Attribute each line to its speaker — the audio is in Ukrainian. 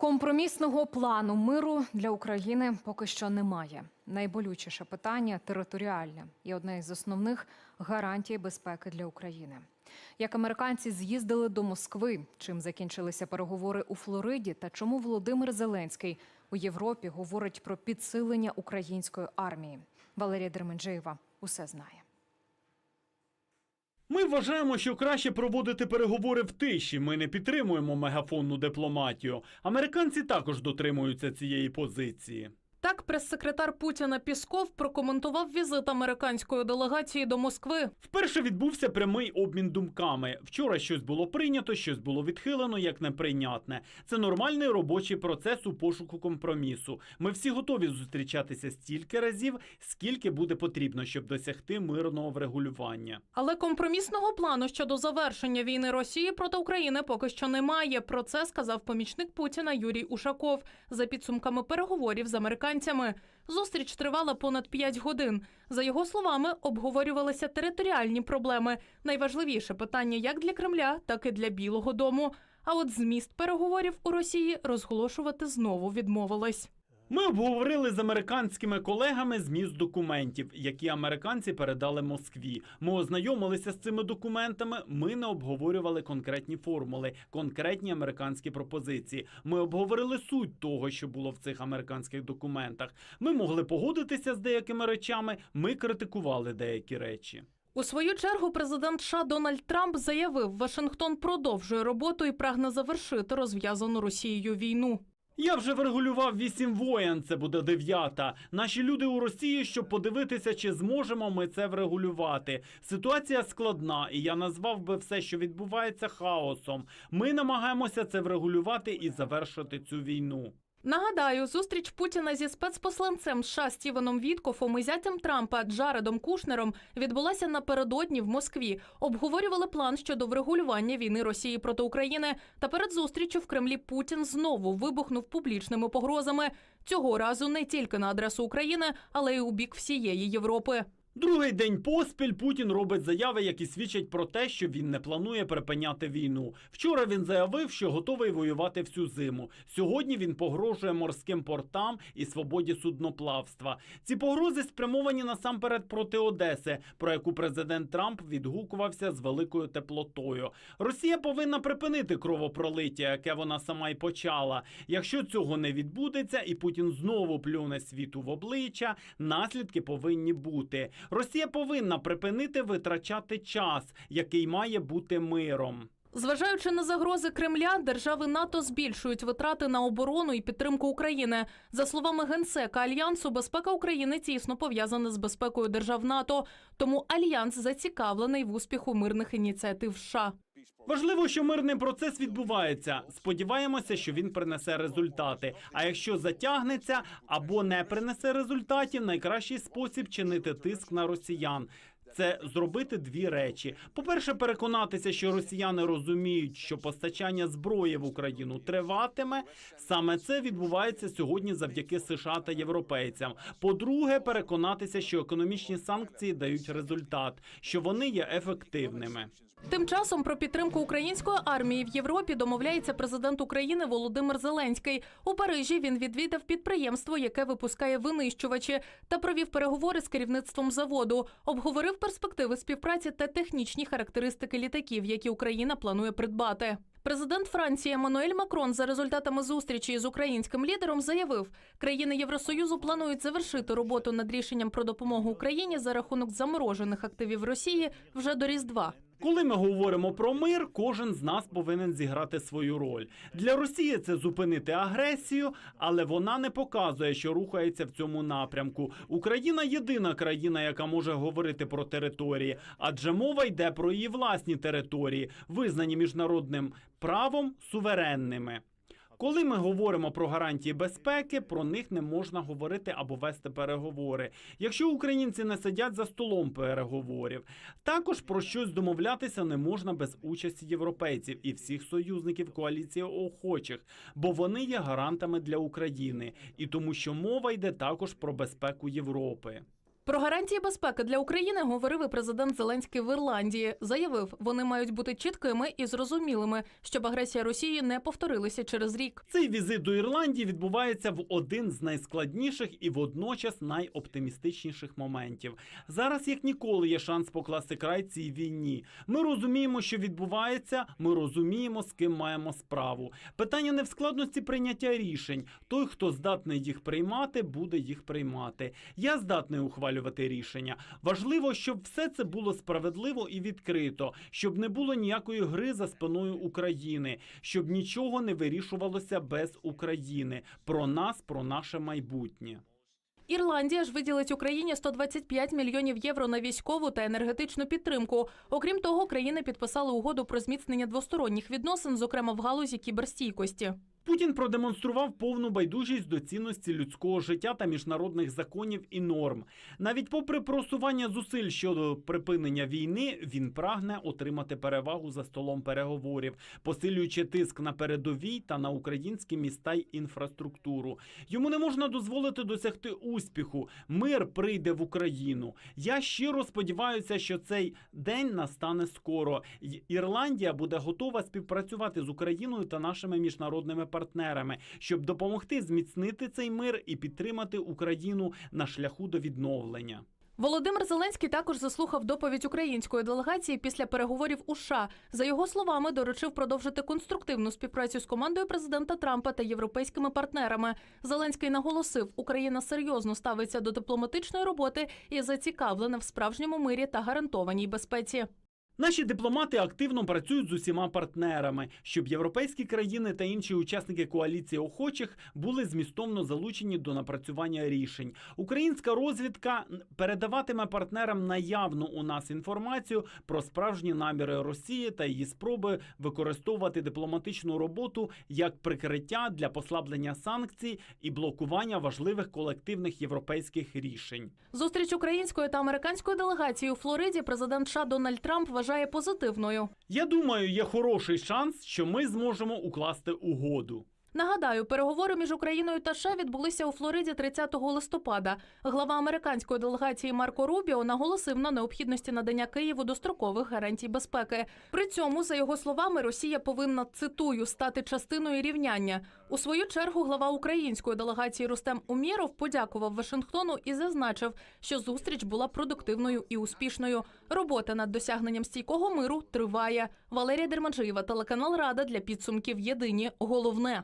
Speaker 1: Компромісного плану миру для України поки що немає. Найболючіше питання територіальне і одне із основних гарантій безпеки для України. Як американці з'їздили до Москви, чим закінчилися переговори у Флориді, та чому Володимир Зеленський у Європі говорить про підсилення української армії? Валерія Дерменджеєва усе знає.
Speaker 2: Ми вважаємо, що краще проводити переговори в тиші. Ми не підтримуємо мегафонну дипломатію. Американці також дотримуються цієї позиції.
Speaker 3: Так, прес-секретар Путіна Пісков прокоментував візит американської делегації до Москви.
Speaker 2: Вперше відбувся прямий обмін думками. Вчора щось було прийнято, щось було відхилено як неприйнятне. Це нормальний робочий процес у пошуку компромісу. Ми всі готові зустрічатися стільки разів, скільки буде потрібно, щоб досягти мирного врегулювання.
Speaker 3: Але компромісного плану щодо завершення війни Росії проти України поки що немає. Про це сказав помічник Путіна Юрій Ушаков за підсумками переговорів з американцями. Зустріч тривала понад 5 годин. За його словами, обговорювалися територіальні проблеми. Найважливіше питання як для Кремля, так і для Білого Дому. А от зміст переговорів у Росії розголошувати знову відмовились.
Speaker 2: Ми обговорили з американськими колегами зміст документів, які американці передали Москві. Ми ознайомилися з цими документами. Ми не обговорювали конкретні формули, конкретні американські пропозиції. Ми обговорили суть того, що було в цих американських документах. Ми могли погодитися з деякими речами. Ми критикували деякі речі.
Speaker 3: У свою чергу президент США Дональд Трамп заявив, Вашингтон продовжує роботу і прагне завершити розв'язану Росією війну.
Speaker 2: Я вже врегулював вісім воєн. Це буде дев'ята. Наші люди у Росії, щоб подивитися, чи зможемо ми це врегулювати. Ситуація складна, і я назвав би все, що відбувається, хаосом. Ми намагаємося це врегулювати і завершити цю війну.
Speaker 3: Нагадаю, зустріч Путіна зі спецпосланцем США Стівеном Віткофом і зятем Трампа Джаредом Кушнером відбулася напередодні в Москві. Обговорювали план щодо врегулювання війни Росії проти України. Та перед зустрічю в Кремлі Путін знову вибухнув публічними погрозами. Цього разу не тільки на адресу України, але й у бік всієї Європи.
Speaker 2: Другий день поспіль Путін робить заяви, які свідчать про те, що він не планує припиняти війну. Вчора він заявив, що готовий воювати всю зиму. Сьогодні він погрожує морським портам і свободі судноплавства. Ці погрози спрямовані насамперед проти Одеси, про яку президент Трамп відгукувався з великою теплотою. Росія повинна припинити кровопролиття, яке вона сама й почала. Якщо цього не відбудеться, і Путін знову плюне світу в обличчя, наслідки повинні бути. Росія повинна припинити витрачати час, який має бути миром.
Speaker 3: Зважаючи на загрози Кремля, держави НАТО збільшують витрати на оборону і підтримку України. За словами генсека альянсу, безпека України тісно пов'язана з безпекою держав НАТО. Тому альянс зацікавлений в успіху мирних ініціатив США.
Speaker 2: Важливо, що мирний процес відбувається. Сподіваємося, що він принесе результати. А якщо затягнеться або не принесе результатів, найкращий спосіб чинити тиск на росіян. Це зробити дві речі: по-перше, переконатися, що росіяни розуміють, що постачання зброї в Україну триватиме. Саме це відбувається сьогодні завдяки США та європейцям. По-друге, переконатися, що економічні санкції дають результат, що вони є ефективними.
Speaker 3: Тим часом про підтримку української армії в Європі домовляється президент України Володимир Зеленський. У Парижі він відвідав підприємство, яке випускає винищувачі, та провів переговори з керівництвом заводу. Обговорив перспективи співпраці та технічні характеристики літаків, які Україна планує придбати. Президент Франції Еммануель Макрон за результатами зустрічі з українським лідером заявив, країни Євросоюзу планують завершити роботу над рішенням про допомогу Україні за рахунок заморожених активів Росії вже до Різдва.
Speaker 2: Коли ми говоримо про мир, кожен з нас повинен зіграти свою роль. Для Росії це зупинити агресію, але вона не показує, що рухається в цьому напрямку. Україна єдина країна, яка може говорити про території, адже мова йде про її власні території, визнані міжнародним правом суверенними. Коли ми говоримо про гарантії безпеки, про них не можна говорити або вести переговори, якщо українці не сидять за столом переговорів. Також про щось домовлятися не можна без участі європейців і всіх союзників коаліції охочих, бо вони є гарантами для України, і тому, що мова йде також про безпеку Європи.
Speaker 3: Про гарантії безпеки для України говорив і президент Зеленський в Ірландії. Заявив, вони мають бути чіткими і зрозумілими, щоб агресія Росії не повторилася через рік.
Speaker 2: Цей візит до Ірландії відбувається в один з найскладніших і водночас найоптимістичніших моментів. Зараз як ніколи є шанс покласти край цій війні. Ми розуміємо, що відбувається. Ми розуміємо, з ким маємо справу. Питання не в складності прийняття рішень. Той, хто здатний їх приймати, буде їх приймати. Я здатний ухвалювати рішення. Важливо, щоб все це було справедливо і відкрито, щоб не було ніякої гри за спиною України, щоб нічого не вирішувалося без України. Про нас, про наше майбутнє.
Speaker 3: Ірландія ж виділить Україні 125 мільйонів євро на військову та енергетичну підтримку. Окрім того, країни підписали угоду про зміцнення двосторонніх відносин, зокрема в галузі кіберстійкості.
Speaker 2: Putін продемонстрував повну байдужість до цінності людського життя та міжнародних законів і норм. Навіть попри просування зусиль щодо припинення війни, він прагне отримати перевагу за столом переговорів, посилюючи тиск на передовій та на українські міста й інфраструктуру. Йому не можна дозволити досягти успіху. Мир прийде в Україну. Я щиро сподіваюся, що цей день настане скоро. Ірландія буде готова співпрацювати з Україною та нашими міжнародними партнерами, щоб допомогти зміцнити цей мир і підтримати Україну на шляху до відновлення.
Speaker 3: Володимир Зеленський також заслухав доповідь української делегації після переговорів у США. За його словами, доручив продовжити конструктивну співпрацю з командою президента Трампа та європейськими партнерами. Зеленський наголосив, Україна серйозно ставиться до дипломатичної роботи і зацікавлена в справжньому мирі та гарантованій безпеці.
Speaker 2: Наші дипломати активно працюють з усіма партнерами, щоб європейські країни та інші учасники коаліції охочих були змістовно залучені до напрацювання рішень. Українська розвідка передаватиме партнерам наявну у нас інформацію про справжні наміри Росії та її спроби використовувати дипломатичну роботу як прикриття для послаблення санкцій і блокування важливих колективних європейських рішень.
Speaker 3: Зустріч української та американської делегації у Флориді президент США Дональд Трамп вважає позитивною.
Speaker 2: Я думаю, є хороший шанс, що ми зможемо укласти угоду.
Speaker 3: Нагадаю, переговори між Україною та США відбулися у Флориді 30 листопада. Глава американської делегації Марко Рубіо наголосив на необхідності надання Києву дострокових гарантій безпеки. При цьому, за його словами, Росія повинна цитую стати частиною рівняння. У свою чергу глава української делегації Рустем Умєров подякував Вашингтону і зазначив, що зустріч була продуктивною і успішною. Робота над досягненням стійкого миру триває. Валерія Дерманджиєва, телеканал Рада для підсумків. Єдині головне.